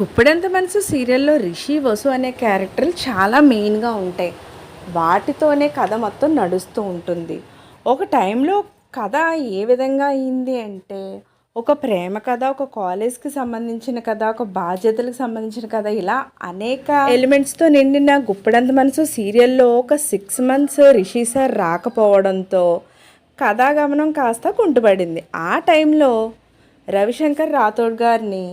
గుప్పెడంత మనసు సీరియల్లో రిషి వసు అనే క్యారెక్టర్లు చాలా మెయిన్గా ఉంటాయి. వాటితోనే కథ మొత్తం నడుస్తూ ఉంటుంది. ఒక టైంలో కథ ఏ విధంగా అయింది అంటే ఒక ప్రేమ కథ ఒక కాలేజ్కి సంబంధించిన కథ ఒక బాధ్యతలకు సంబంధించిన కథ ఇలా అనేక ఎలిమెంట్స్తో నిండిన గుప్పెడంత మనసు సీరియల్లో ఒక సిక్స్ మంత్స్ రిషి సార్ రాకపోవడంతో కథాగమనం కాస్త కుంటుపడింది. ఆ టైంలో రవిశంకర్ రాథోడ్ గారిని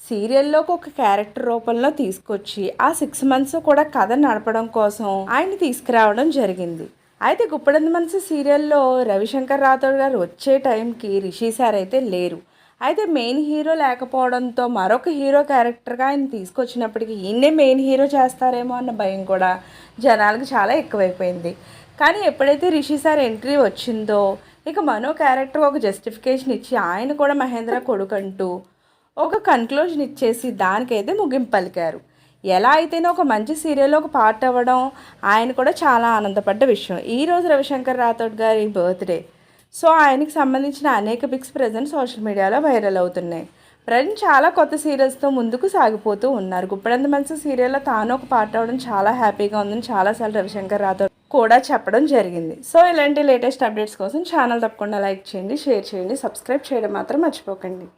సీరియల్లోకి ఒక క్యారెక్టర్ రూపంలో తీసుకొచ్చి ఆ సిక్స్ మంత్స్ కూడా కథ నడపడం కోసం ఆయన తీసుకురావడం జరిగింది. అయితే గుప్పడంది మనసు సీరియల్లో రవిశంకర్ రాథోడ్ గారు వచ్చే టైంకి రిషి సార్ అయితే లేరు. అయితే మెయిన్ హీరో లేకపోవడంతో మరొక హీరో క్యారెక్టర్గా ఆయన తీసుకొచ్చినప్పటికీ ఈయన్నే మెయిన్ హీరో చేస్తారేమో అన్న భయం కూడా జనాలకు చాలా ఎక్కువైపోయింది. కానీ ఎప్పుడైతే రిషి సార్ ఎంట్రీ వచ్చిందో ఇక మనో క్యారెక్టర్ ఒక జస్టిఫికేషన్ ఇచ్చి ఆయన కూడా మహేంద్ర కొడుకంటూ ఒక కన్క్లూజన్ ఇచ్చేసి దానికైతే ముగింపు పలికారు ఎలా అయితేనే ఒక మంచి సీరియల్లో ఒక పార్ట్ అవ్వడం ఆయన కూడా చాలా ఆనందపడ్డ విషయం. ఈరోజు రవిశంకర్ రాథోడ్ గారి బర్త్డే సో ఆయనకి సంబంధించిన అనేక పిక్స్ ప్రజెంట్ సోషల్ మీడియాలో వైరల్ అవుతున్నాయి. ప్రజెంట్ చాలా కొత్త సీరియల్స్తో ముందుకు సాగిపోతూ ఉన్నారు. గుప్పడంత మంచి సీరియల్లో తాను ఒక పార్ట్ అవ్వడం చాలా హ్యాపీగా ఉందని చాలాసార్లు రవిశంకర్ రాథోడ్ కూడా చెప్పడం జరిగింది. సో ఇలాంటి లేటెస్ట్ అప్డేట్స్ కోసం ఛానల్ తప్పకుండా లైక్ చేయండి షేర్ చేయండి సబ్స్క్రైబ్ చేయడం మాత్రం మర్చిపోకండి.